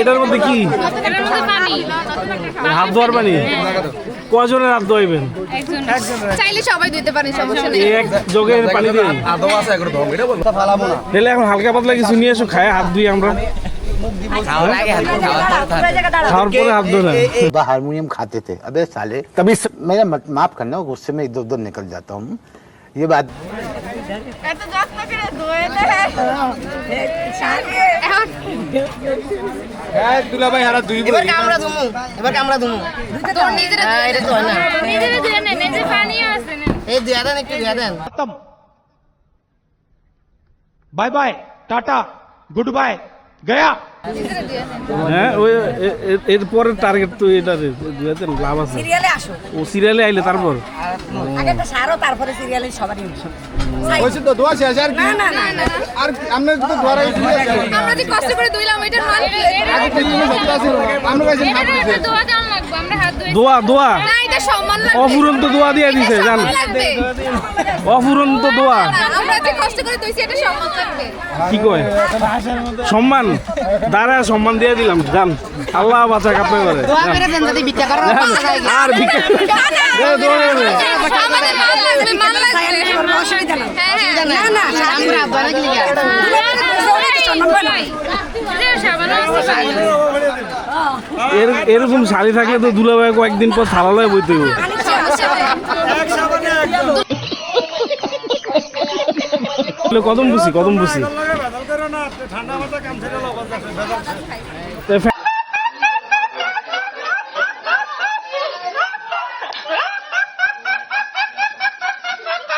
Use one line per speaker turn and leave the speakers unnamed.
এটার মধ্যে কি
এটার মধ্যে পানি
হাত ধোয়ার পানি কজনের হাত ধোয়াইবেন
একজন চাইলে সবাই দিতে পারেন সমস্যা নেই
এই এক যোগের পানি দিয়ে তাহলে এখন হালকা পাতলা কিছু নিয়ে এসো খায় হাত ধুই আমরা খাওয়ার পরে হাত ধোয় না
सुबह हारमोनियम खाते थे अबे साले कभी स... मेरा मत- माफ करना गुस्से में इधर उधर निकल जाता हूँ ये बात
হ্যাঁ, দুলাভাই হারা দুই
এবার কামড়া দুমু এবার কামড়া দুমু
তোর নিজের
হ্যাঁ, এটা তো না।
নিজের দিয়ে নে নিজে পানি আছে না।
এই দিয়া দেন একটু
bye bye tata good bye Gaya.
হ্যাঁ ওই এ- এ- এর পরের টার্গেট তো এটা লাভ আছে।
সিরিয়ালে আসো।
ও সিরিয়ালে আইলে তারপর?
আগে তো সারো তারপরে সিরিয়ালে সবারই
হয়েছে তো দোয়া শেষ আর কি?
না না না
আর আমরা তো গেছি
আমরা যে কষ্ট করে ধুইলাম এটার মান কি?
আগে কি আছে? আমরা কাছে হাত
দোয়া দাম লাগবে আমরা হাত ধুয়ে
দোয়া দোয়া?
এটা সম্মান লাগবে।
অফুরন্ত দোয়া দিয়ে দিছে জান। অফুরন্ত দোয়া।
আমরা যে কষ্ট করে ধুইছি এটা সম্মান লাগবে।
কি কয়? সম্মান? দাঁড়া সম্মান দিয়ে দিলাম জান। আল্লাহ বাঁচাক আপনার ঘরে।
দোয়া করে দেন যদি ভিক্ষা করার।
আর ভিক্ষা এ, দোয়া করে।
আমাদের মান লাগবে মান লাগবে।
অসুবিধা
হ্যাঁ হ্যাঁ।
না না আমরা ধোয়া নাকি লিগা
এর এরকম শাড়ি থাকলে তো দুলাভাই কয়েকদিন পর থালালয় বইতে কদম বুঝি কদম বুঝি ঠান্ডা মাথা কাম